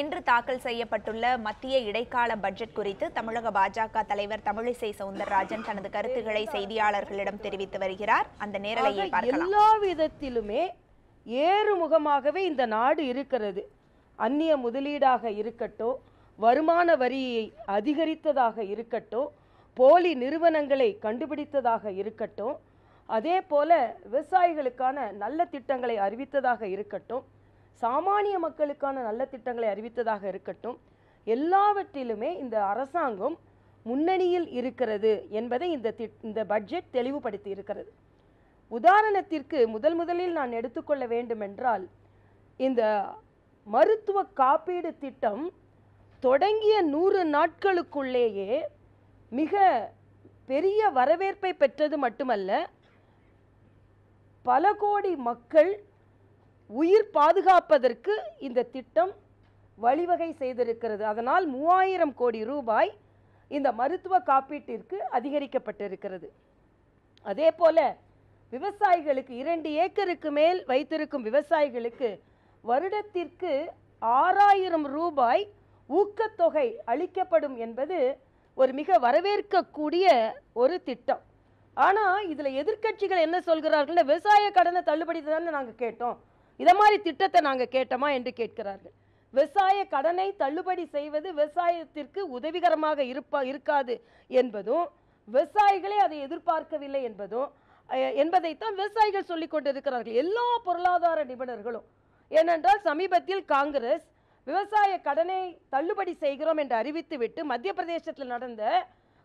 இன்று தாக்கல் செய்யப்பட்டுள்ள மத்திய இடைக்கால பட்ஜெட் குறித்து தமிழக பாஜக தலைவர் தமிழிசை சவுந்தரராஜன் தனது கருத்துக்களை செய்தியாளர்களிடம் தெரிவித்து வருகிறார். அந்த நேரலையை எல்லா விதத்திலுமே ஏறுமுகமாகவே இந்த நாடு இருக்கிறது. அந்நிய முதலீடாக இருக்கட்டும் வருமான வரியை அதிகரித்ததாக இருக்கட்டும் போலி நிறுவனங்களை கண்டுபிடித்ததாக இருக்கட்டும் அதே போல விவசாயிகளுக்கான நல்ல திட்டங்களை அறிவித்ததாக இருக்கட்டும் சாமானிய மக்களுக்கான நல்ல திட்டங்களை அறிவித்ததாக இருக்கட்டும் எல்லாவற்றிலுமே இந்த அரசாங்கம் முன்னணியில் இருக்கிறது என்பதை இந்த திட்- இந்த பட்ஜெட் தெளிவுபடுத்தி இருக்கிறது. உதாரணத்திற்கு முதல் முதலில் நான் எடுத்துக்கொள்ள வேண்டுமென்றால் இந்த மருத்துவ காப்பீடு திட்டம் தொடங்கிய நூறு நாட்களுக்குள்ளேயே மிக பெரிய வரவேற்பை பெற்றது மட்டுமல்ல பல கோடி மக்கள் உயிர் பாதுகாப்பதற்கு இந்த திட்டம் வழிவகை செய்திருக்கிறது. அதனால் மூவாயிரம் கோடி ரூபாய் இந்த மருத்துவ காப்பீட்டிற்கு அதிகரிக்கப்பட்டிருக்கிறது. அதே போல விவசாயிகளுக்கு இரண்டு ஏக்கருக்கு மேல் வைத்திருக்கும் விவசாயிகளுக்கு வருடத்திற்கு ஆறாயிரம் ரூபாய் ஊக்கத்தொகை அளிக்கப்படும் என்பது ஒரு மிக வரவேற்கக்கூடிய ஒரு திட்டம். ஆனால் இதில் எதிர்க்கட்சிகள் என்ன சொல்கிறார்கள் விவசாய கடனை தள்ளுபடி தானே நாங்கள் கேட்டோம். இதை மாதிரி திட்டத்தை நாங்கள் கேட்டோமா என்று கேட்கிறார்கள். விவசாய கடனை தள்ளுபடி செய்வது விவசாயத்திற்கு உதவிகரமாக இருப்பா இருக்காது என்பதும் விவசாயிகளே அதை எதிர்பார்க்கவில்லை என்பதும் என்பதைத்தான் விவசாயிகள் சொல்லிக் கொண்டிருக்கிறார்கள். எல்லா பொருளாதார நிபுணர்களும். ஏனென்றால் சமீபத்தில் காங்கிரஸ் விவசாய கடனை தள்ளுபடி செய்கிறோம் என்று அறிவித்துவிட்டு மத்திய பிரதேசத்தில் நடந்த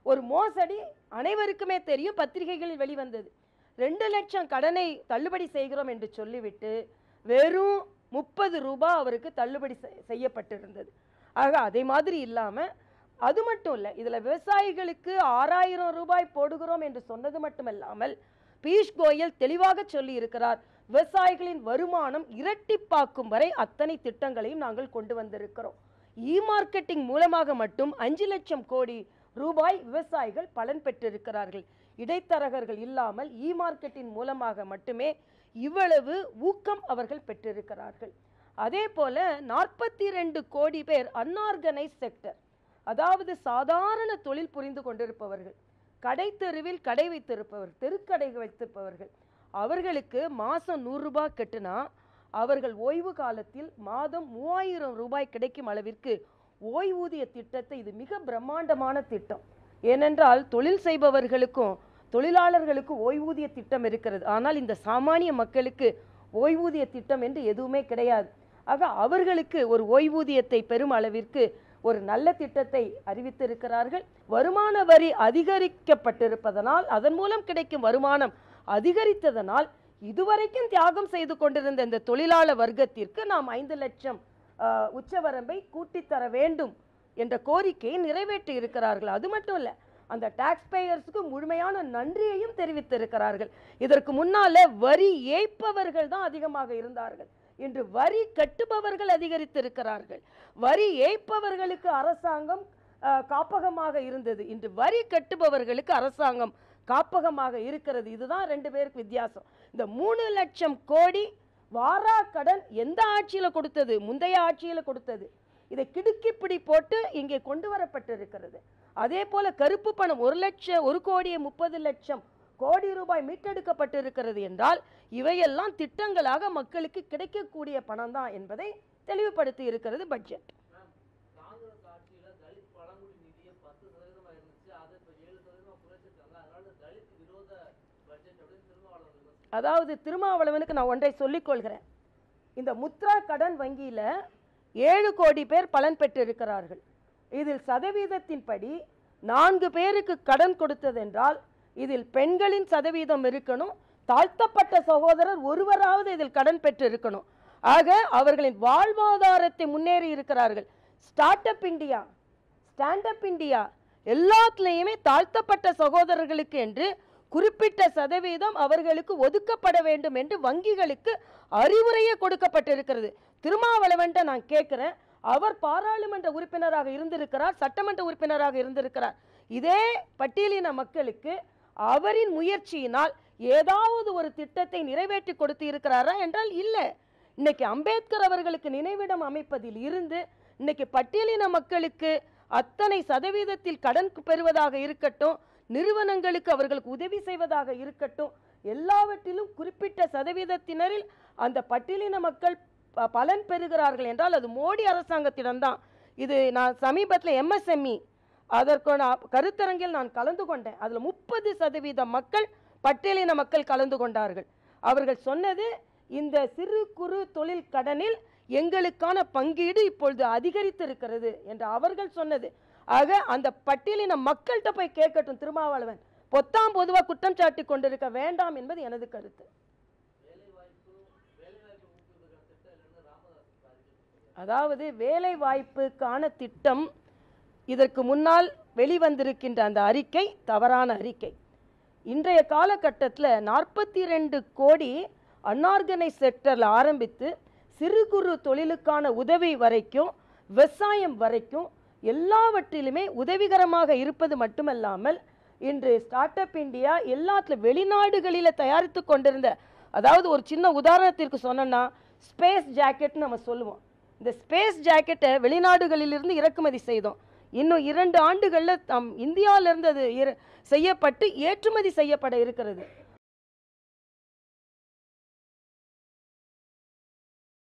ஒரு மோசடி அனைவருக்குமே தெரியும். பத்திரிகைகளில் வெளிவந்தது. ரெண்டு லட்சம் கடனை தள்ளுபடி செய்கிறோம் என்று சொல்லிவிட்டு வெறும் முப்பது ரூபாய் அவருக்கு தள்ளுபடி செய்- செய்யப்பட்டிருந்தது. ஆக அதே மாதிரி இல்லாமல் அது மட்டும் இல்லை இதில் விவசாயிகளுக்கு ஆறாயிரம் ரூபாய் போடுகிறோம் என்று சொன்னது மட்டுமல்லாமல் பீஷ் கோயல் தெளிவாக சொல்லி இருக்கிறார் விவசாயிகளின் வருமானம் இரட்டிப்பாக்கும் வரை அத்தனை திட்டங்களையும் நாங்கள் கொண்டு வந்திருக்கிறோம். இ மார்க்கெட்டிங் மூலமாக மட்டும் அஞ்சு லட்சம் கோடி ரூபாய் விவசாயிகள் பலன் பெற்றிருக்கிறார்கள். இடைத்தரகர்கள் இல்லாமல் இ மார்க்கெட்டின் மூலமாக மட்டுமே இவ்வளவு ஊக்கம் அவர்கள் பெற்றிருக்கிறார்கள். அதே போல நாற்பத்தி ரெண்டு கோடி பேர் அன்ஆர்கனைஸ் செக்டர் அதாவது சாதாரண தொழில் புரிந்து கொண்டிருப்பவர்கள் கடை தெருவில் கடை வைத்திருப்பவர் தெருக்கடை வைத்திருப்பவர்கள் அவர்களுக்கு மாதம் நூறுரூபா கட்டுனா அவர்கள் ஓய்வு காலத்தில் மாதம் மூவாயிரம் ரூபாய் கிடைக்கும் அளவிற்கு ஓய்வூதிய திட்டத்தை இது மிக பிரம்மாண்டமான திட்டம். ஏனென்றால் தொழில் செய்பவர்களுக்கும் தொழிலாளர்களுக்கு ஓய்வூதிய திட்டம் இருக்கிறது. ஆனால் இந்த சாமானிய மக்களுக்கு ஓய்வூதிய திட்டம் என்று எதுவுமே கிடையாது. ஆக அவர்களுக்கு ஒரு ஓய்வூதியத்தை பெறும் அளவிற்கு ஒரு நல்ல திட்டத்தை அறிவித்திருக்கிறார்கள். வருமான வரி அதிகரிக்கப்பட்டிருப்பதனால் அதன் மூலம் கிடைக்கும் வருமானம் அதிகரித்ததனால் இதுவரைக்கும் தியாகம் செய்து கொண்டிருந்த இந்த தொழிலாளர் வர்க்கத்திற்கு நாம் ஐந்து லட்சம் உச்சவரம்பை கூட்டித்தர வேண்டும் என்ற கோரிக்கையை நிறைவேற்றி இருக்கிறார்கள் அது மட்டும் இல்லை அந்த டாக்ஸ் பேயர்ஸுக்கு முழுமையான நன்றியையும் தெரிவித்திருக்கிறார்கள். இதற்கு முன்னாலே வரி ஏய்ப்பவர்கள் தான் அதிகமாக இருந்தார்கள். இன்று வரி கட்டுபவர்கள் அதிகரித்திருக்கிறார்கள். வரி ஏய்ப்பவர்களுக்கு அரசாங்கம் காப்பகமாக இருந்தது. இன்று வரி கட்டுபவர்களுக்கு அரசாங்கம் காப்பகமாக இருக்கிறது. இதுதான் ரெண்டு பேருக்கு வித்தியாசம். இந்த மூணு லட்சம் கோடி வாரா கடன் எந்த ஆட்சியில் கொடுத்தது? முந்தைய ஆட்சியில் கொடுத்தது. இதை கிடுக்கிப்பிடி போட்டு இங்கே கொண்டு வரப்பட்டிருக்கிறது. அதே போல கருப்பு பணம் ஒரு லட்சம் ஒரு கோடியே முப்பது லட்சம் கோடி ரூபாய் மீட்டெடுக்கப்பட்டிருக்கிறது என்றால் இவையெல்லாம் திட்டங்களாக மக்களுக்கு கிடைக்கக்கூடிய பணம் தான் என்பதை தெளிவுபடுத்தி இருக்கிறது பட்ஜெட் அதாவது திருமாவளவனுக்கு நான் ஒன்றை சொல்லிக் கொள்கிறேன். இந்த முத்ரா கடன் வங்கியில் ஏழு கோடி பேர் பலன் பெற்றிருக்கிறார்கள். இதில் சதவீதத்தின்படி நான்கு பேருக்கு கடன் கொடுத்ததென்றால் இதில் பெண்களின் சதவீதம் இருக்கணும் தாழ்த்தப்பட்ட சகோதரர் ஒருவராவது இதில் கடன் பெற்று இருக்கணும். ஆக அவர்களின் வாழ்வாதாரத்தை முன்னேறி இருக்கிறார்கள். Start up India stand up India எல்லாத்துலேயுமே தாழ்த்தப்பட்ட சகோதரர்களுக்கு என்று குறிப்பிட்ட சதவீதம் அவர்களுக்கு ஒதுக்கப்பட வேண்டும் என்று வங்கிகளுக்கு அறிவுரையே கொடுக்கப்பட்டிருக்கிறது. திருமாவளவன்ட்ட நான் கேட்குறேன் அவர் பாராளுமன்ற உறுப்பினராக இருந்திருக்கிறார் சட்டமன்ற உறுப்பினராக இருந்திருக்கிறார். இதே பட்டியலின மக்களுக்கு அவரின் முயற்சியினால் ஏதாவது ஒரு திட்டத்தை நிறைவேற்றி கொடுத்து இருக்கிறாரா என்றால் இல்லை. இன்னைக்கு அம்பேத்கர் அவர்களுக்கு நினைவிடம் அமைப்பதில் இருந்து இன்னைக்கு பட்டியலின மக்களுக்கு அத்தனை சதவீதத்தில் கடன் பெறுவதாக இருக்கட்டும் நிறுவனங்களுக்கு அவர்களுக்கு உதவி செய்வதாக இருக்கட்டும் எல்லாவற்றிலும் குறிப்பிட்ட சதவீதத்தினரில் அந்த பட்டியலின மக்கள் பலன் பெறுகிறார்கள் என்றால் அது மோடி அரசாங்கத்திடம்தான் இது நான் சமீபத்தில் எம்எஸ்எம்இ அதற்கான கருத்தரங்கில் நான் கலந்து கொண்டேன். அதில் முப்பது சதவீத மக்கள் பட்டியலின மக்கள் கலந்து கொண்டார்கள். அவர்கள் சொன்னது இந்த சிறு குறு தொழில் கடனில் எங்களுக்கான பங்கீடு இப்பொழுது அதிகரித்து இருக்கிறது என்று அவர்கள் சொன்னது. ஆக அந்த பட்டியலின மக்கள்கிட்ட போய் கேட்கட்டும் திருமாவளவன். பொத்தாம் பொதுவாக குற்றம் சாட்டி கொண்டிருக்க வேண்டாம் என்பது எனது கருத்து. அதாவது வேலை வாய்ப்புக்கான திட்டம் இதற்கு முன்னால் வெளிவந்திருக்கின்ற அந்த அறிக்கை தவறான அறிக்கை. இன்றைய காலகட்டத்தில் நாற்பத்தி ரெண்டு கோடி அன்ஆர்கனைஸ் செக்டரில் ஆரம்பித்து சிறு குறு தொழிலுக்கான உதவி வரைக்கும் விவசாயம் வரைக்கும் எல்லாவற்றிலுமே உதவிகரமாக இருப்பது மட்டுமல்லாமல் இன்று ஸ்டார்ட் அப் இந்தியா எல்லாத்துல வெளிநாடுகளில் தயாரித்து கொண்டிருந்த அதாவது ஒரு சின்ன உதாரணத்திற்கு சொன்னோன்னா ஸ்பேஸ் ஜாக்கெட்னு நம்ம சொல்லுவோம். இந்த ஸ்பேஸ் ஜாக்கெட்டை வெளிநாடுகளிலிருந்து இறக்குமதி செய்தோம். இன்னும் இரண்டு ஆண்டுகளில் நம் இந்தியாவிலிருந்து அது இற- செய்யப்பட்டு ஏற்றுமதி செய்யப்பட இருக்கிறது.